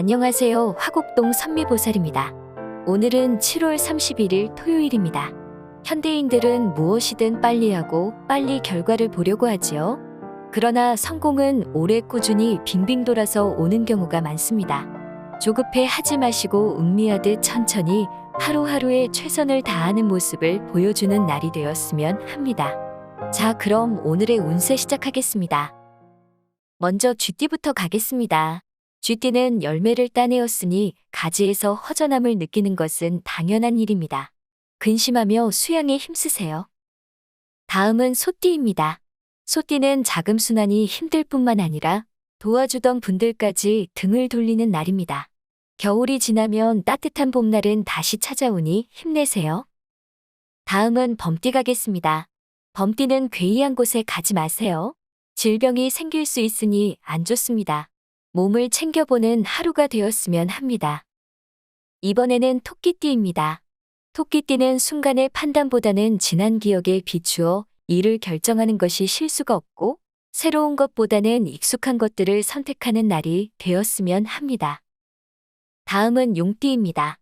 안녕하세요. 화곡동 선미보살입니다. 오늘은 7월 31일 토요일입니다. 현대인들은 무엇이든 빨리 하고 빨리 결과를 보려고 하지요. 그러나 성공은 오래 꾸준히 빙빙 돌아서 오는 경우가 많습니다. 조급해 하지 마시고 음미하듯 천천히 하루하루에 최선을 다하는 모습을 보여주는 날이 되었으면 합니다. 자, 그럼 오늘의 운세 시작하겠습니다. 먼저 쥐띠부터 가겠습니다. 쥐띠는 열매를 따내었으니 가지에서 허전함을 느끼는 것은 당연한 일입니다. 근심하며 수양에 힘쓰세요. 다음은 소띠입니다. 소띠는 자금순환이 힘들 뿐만 아니라 도와주던 분들까지 등을 돌리는 날입니다. 겨울이 지나면 따뜻한 봄날은 다시 찾아오니 힘내세요. 다음은 범띠 가겠습니다. 범띠는 괴이한 곳에 가지 마세요. 질병이 생길 수 있으니 안 좋습니다. 몸을 챙겨보는 하루가 되었으면 합니다. 이번에는 토끼띠입니다. 토끼띠는 순간의 판단보다는 지난 기억에 비추어 일을 결정하는 것이 실수가 없고 새로운 것보다는 익숙한 것들을 선택하는 날이 되었으면 합니다. 다음은 용띠입니다.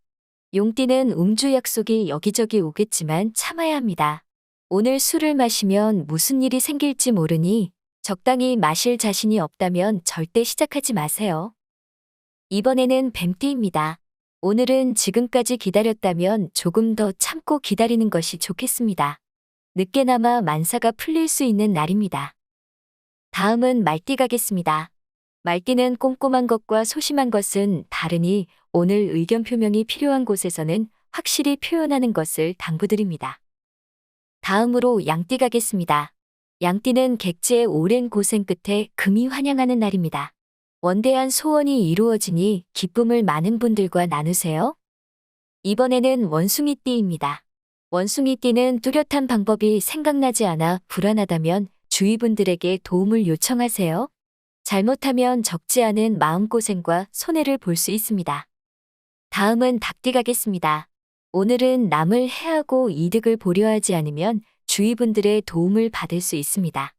용띠는 음주 약속이 여기저기 오겠지만 참아야 합니다. 오늘 술을 마시면 무슨 일이 생길지 모르니 적당히 마실 자신이 없다면 절대 시작하지 마세요. 이번에는 뱀띠입니다. 오늘은 지금까지 기다렸다면 조금 더 참고 기다리는 것이 좋겠습니다. 늦게나마 만사가 풀릴 수 있는 날입니다. 다음은 말띠 가겠습니다. 말띠는 꼼꼼한 것과 소심한 것은 다르니 오늘 의견 표명이 필요한 곳에서는 확실히 표현하는 것을 당부드립니다. 다음으로 양띠 가겠습니다. 양띠는 객지의 오랜 고생 끝에 금이 환영하는 날입니다. 원대한 소원이 이루어지니 기쁨을 많은 분들과 나누세요. 이번에는 원숭이띠입니다. 원숭이띠는 뚜렷한 방법이 생각나지 않아 불안하다면 주위 분들에게 도움을 요청하세요. 잘못하면 적지 않은 마음고생과 손해를 볼 수 있습니다. 다음은 닭띠 가겠습니다. 오늘은 남을 해하고 이득을 보려 하지 않으면 주위 분들의 도움을 받을 수 있습니다.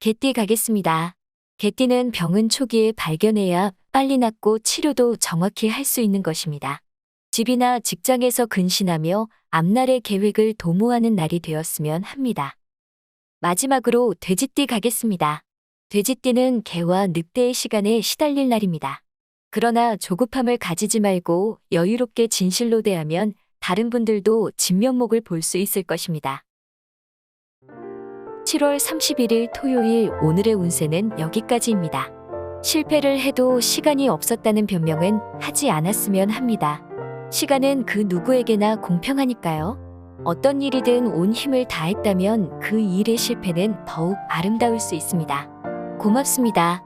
개띠 가겠습니다. 개띠는 병은 초기에 발견해야 빨리 낫고 치료도 정확히 할 수 있는 것입니다. 집이나 직장에서 근신하며 앞날의 계획을 도모하는 날이 되었으면 합니다. 마지막으로 돼지띠 가겠습니다. 돼지띠는 개와 늑대의 시간에 시달릴 날입니다. 그러나 조급함을 가지지 말고 여유롭게 진실로 대하면 다른 분들도 진면목을 볼 수 있을 것입니다. 7월 31일 토요일 오늘의 운세는 여기까지입니다. 실패를 해도 시간이 없었다는 변명은 하지 않았으면 합니다. 시간은 그 누구에게나 공평하니까요. 어떤 일이든 온 힘을 다했다면 그 일의 실패는 더욱 아름다울 수 있습니다. 고맙습니다.